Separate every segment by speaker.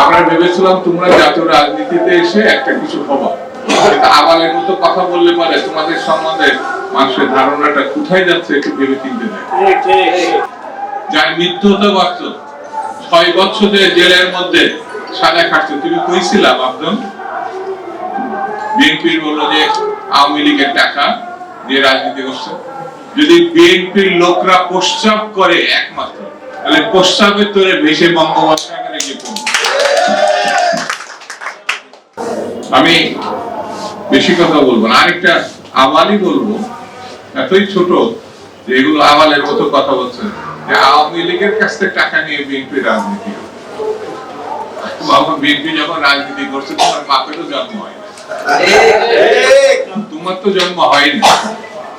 Speaker 1: আমরা ভেবেছিলাম তোমরা জাতীয় রাজনীতিতে এসে একটা কিছু হবা। আবালের মতো কথা বললে পারে, তোমাদের সম্বন্ধে মানুষের ধারণাটা কোথায় যাচ্ছে একটু ভেবে চিনতে যার মৃত্যু হতে পারত ছয় বছর জেলের মধ্যে সাজা খাটছে। তুমি কইছিলা আব্দুল বিএনপির বলল যে আওয়ামী লীগের টাকা দিয়ে রাজনীতি করছে। যদি বিএনপির লোকরা প্রস্তাব করে একমাত্র, তাহলে প্রস্তাবের তোরে ভেসে বঙ্গোপসাগরে গিয়ে পড়বে। আমি বেশি কথা বলব না, আরেকটা আওয়ালই বলব। এতই ছোট যে এগুলো আওয়ালের মতো কথা বলছে যে আওয়ামী লীগের কাছ থেকে টাকা নিয়ে বিএনপি রাজনীতি। বাবা, বিএনপি যখন রাজনীতি করছে, তোমার বাপেরও জন্ম হয় তোমার তো জন্ম হয়নি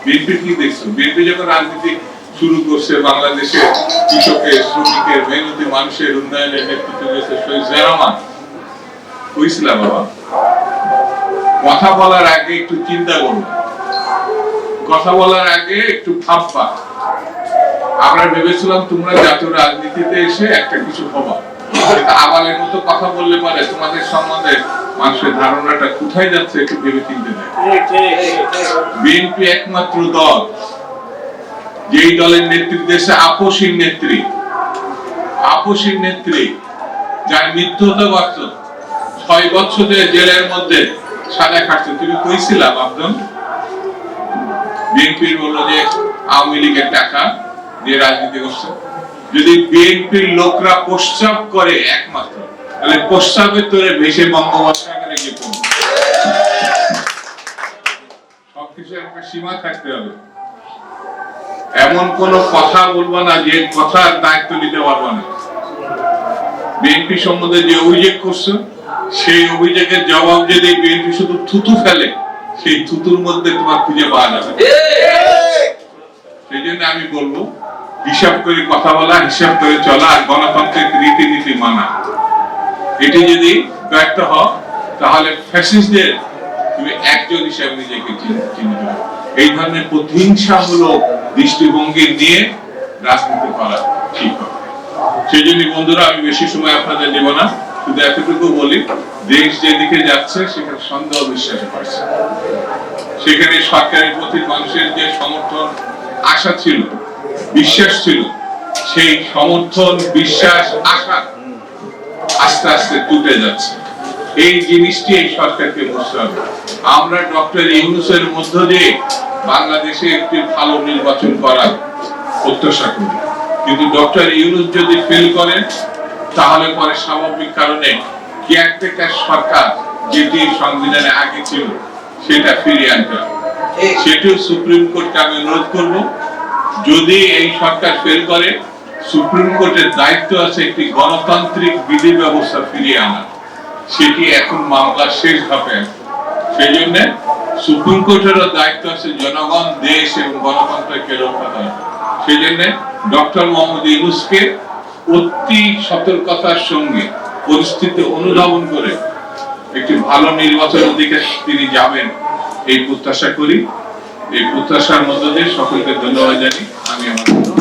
Speaker 1: বিএনপি কি দেখছ? বিএনপি যখন রাজনীতি শুরু করছে, বাংলাদেশে কৃষকের, শ্রমিকের, মেহনতি মানুষের উন্নয়নের নেতৃত্ব দিয়েছে শহীদ বাবা? কথা বলার আগে একটু চিন্তা করুন। কথা বলার আগে একটু ভাববা। আমরা ভেবেছিলাম তোমরা জাতীয় রাজনীতিতে এসে একটা কিছু হবা। আবালের মতো কথা বললে পারে তোমাদের সম্বন্ধে মানুষের ধারণাটা কোথায় যাচ্ছে একটু ভেবে চিনতে বিএনপি একমাত্র দল। যেই দলের নেতৃত্বে দেশে আপসীর নেত্রী। আপসীর নেত্রী, যার মৃত্যু হতে পারত ছয় বছর ধরে জেলের মধ্যে খাটছে তুমি যে আওয়ামী লীগের টাকা দিয়ে রাজনীতি করছে। যদি বিএনপির লোকরা করে একমাত্র, তাহলে তোরে ভেসে গিয়ে পড়বে। সবকিছু একটা সীমা থাকতে হবে। এমন কোন কথা বলব না যে কথার দায়িত্ব নিতে পারব না। বিএনপি সম্বন্ধে যে অভিযোগ করছ সেই অভিযোগের জবাব যদি বিএনপি শুধু থুতু ফেলে, সেই থুতুর মধ্যে তোমার খুঁজে পাওয়া যাবে। সেই জন্য আমি বলব, হিসাব করে কথা বলা, হিসাব করে চলা আর গণতান্ত্রিক রীতিনীতি মানা। এটি যদি ব্যর্থ হও, তাহলে ফ্যাসিস্টদের তুমি একজন হিসাবে নিজেকে চিনবে এই ধরনের প্রতিহিংসামূলক দৃষ্টিভঙ্গি নিয়ে রাজনীতি করা ঠিক হবে। সেই জন্য বন্ধুরা, আমি বেশি সময় আপনাদের দেব না। শুধু এতটুকু বলি, দেশ যেদিকে যাচ্ছে, সেখানে সন্দেহ বিশ্বাস পাচ্ছে সেখানে সরকারের প্রতি মানুষের যে সমর্থন আশা ছিল, বিশ্বাস ছিল, সেই সমর্থন, বিশ্বাস, আশা আস্তে আস্তে টুটে যাচ্ছে। এই জিনিসটি এই সরকারকে বুঝতে হবে। আমরা ডক্টর ইউনুসের মধ্য দিয়ে বাংলাদেশে একটি ভালো নির্বাচন করার প্রত্যাশা করি। কিন্তু ডক্টর ইউনুস যদি ফেল করেন তাহলে পরে স্বাভাবিক কারণে কেয়ারটেকার সরকার যেটি সংবিধানে আগে ছিল, সেটা ফিরিয়ে আনতে হবে। সেটিও সুপ্রিম কোর্টকে আমি অনুরোধ করব, যদি এই সরকার ফেল করে, সুপ্রিম কোর্টের দায়িত্ব আছে একটি গণতান্ত্রিক বিধি ব্যবস্থা ফিরিয়ে আনা। সেটি এখন মামলা শেষ আছে। সেই জন্য সুপ্রিম কোর্টেরও দায়িত্ব আছে জনগণ, দেশ এবং গণতন্ত্রকে রক্ষা করা। সেই জন্য ডক্টর মোহাম্মদ ইউনুসকে অতি সতর্কতার সঙ্গে পরিস্থিতি অনুধাবন করে একটি ভালো নির্বাচন দিকে তিনি যাবেন, এই প্রত্যাশা করি। এই প্রত্যাশার মধ্য দিয়ে সকলকে ধন্যবাদ জানি আমি আমার